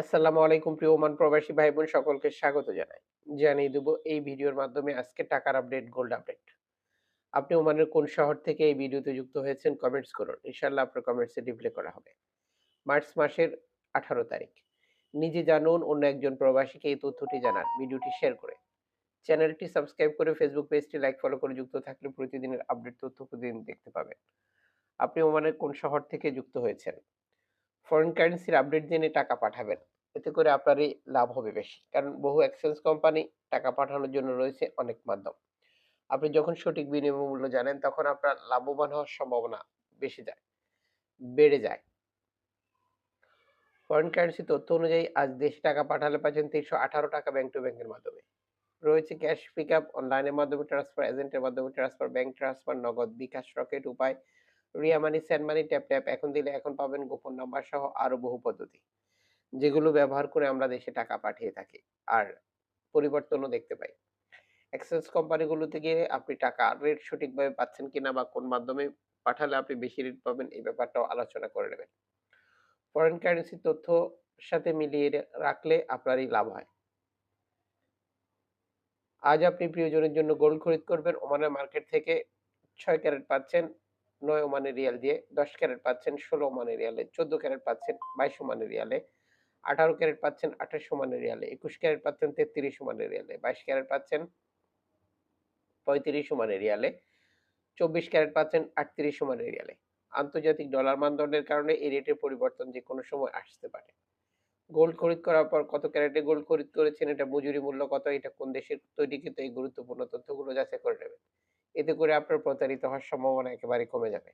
আসসালামু আলাইকুম প্রিয় ওমান প্রবাসী ভাই বোন সকলকে স্বাগত জানাই। জানিয়ে দেবো এই ভিডিওর মাধ্যমে আজকে টাকার আপডেট, গোল্ড আপডেট। আপনি ওমানের কোন শহর থেকে এই ভিডিওতে যুক্ত হয়েছেন কমেন্টস করুন। ইনশাল্লাহ আপনার কমেন্টসে রিপ্লাই করা হবে। মার্চ মাসের আঠারো তারিখ। নিজে জানুন, অন্য একজন প্রবাসীকে এই তথ্যটি জানান। ভিডিওটি শেয়ার করে। চ্যানেলটি সাবস্ক্রাইব করে ফেসবুক পেজটি লাইক, ফলো করে যুক্ত থাকলে প্রতিদিনের আপডেট তথ্য প্রতিদিন দেখতে পাবেন। আপনি ওমানের কোন শহর থেকে যুক্ত হয়েছেন? ফরেন কারেন্সির আপডেট জেনে টাকা পাঠাবেন। এতে করে আপনারই লাভ হবে বেশি। কারণ বহু এক্সচেঞ্জ কোম্পানি টাকা পাঠানোর জন্য রয়েছে অনেক মাধ্যম। আপনি যখন সঠিক বিনিময় মূল্য জানেন, তখন আপনার লাভবান হওয়ার সম্ভাবনা বেশি যায়, বেড়ে যায়। ফরেন কারেন্সি তথ্য অনুযায়ী আজ দেশে টাকা পাঠালে পাচ্ছেন তিনশো আঠারো টাকা ব্যাংক টু ব্যাংকের মাধ্যমে। রয়েছে ক্যাশ পিক আপ অনলাইনের মাধ্যমে ট্রান্সফার এজেন্টের মাধ্যমে transfer bank transfer Nagad bKash Rocket Upay Ria money send money, tap tap এখন দিলে এখন পাবেন গোপন নাম্বার সহ আরও বহু পদ্ধতি। যেগুলো ব্যবহার করে আমরা দেশে টাকা পাঠিয়ে থাকি আর পরিবর্তনও দেখতে পাই। এক্সচেঞ্জ কোম্পানিগুলোতে গিয়ে আপনি টাকা রেট সঠিকভাবে পাচ্ছেন কিনা বা কোন মাধ্যমে পাঠালে আপনি বেশি রেট পাবেন, এই ব্যাপারটাও আলোচনা করে নেবেন। ফরেন কারেন্সি তথ্য সাথে মিলিয়ে রাখলে আপনারই লাভ হয়। আজ আপনি প্রিয়জনের জন্য গোল্ড খরিদ করবেন, ওমানের মার্কেট থেকে ছয় ক্যারেট পাচ্ছেন। নয় ওমানের রিয়াল দিয়ে, দশ ক্যারেট পাচ্ছেন, ষোলো ওমানের রিয়ালে, চোদ্দ ক্যারেট পাচ্ছেন, বাইশ ওমানের রিয়ালে, আঠারো ক্যারেট পাচ্ছেন, আঠাশ ওমানের রিয়ালে, একুশ ক্যারেট পাচ্ছেন, তেত্রিশ ওমানের রিয়ালে, বাইশ ক্যারেট পাচ্ছেন, পঁয়ত্রিশ ওমানের রিয়ালে, চব্বিশ ক্যারেট পাচ্ছেন, আটত্রিশ ওমানের রিয়ালে। আন্তর্জাতিক ডলার মানদণ্ডের কারণে এই রেটের পরিবর্তন যে কোনো সময় আসতে পারে। গোল্ড খরিদ করার পর কত ক্যারেটে গোল্ড খরিদ করেছেন, এটা মজুরি মূল্য কত, এটা কোন দেশের তৈরি তৈরিকৃত এই গুরুত্বপূর্ণ তথ্যগুলো যাচাই করে নেবেন। এতে করে আপনার প্রতারিত হওয়ার সম্ভাবনা একেবারে কমে যাবে।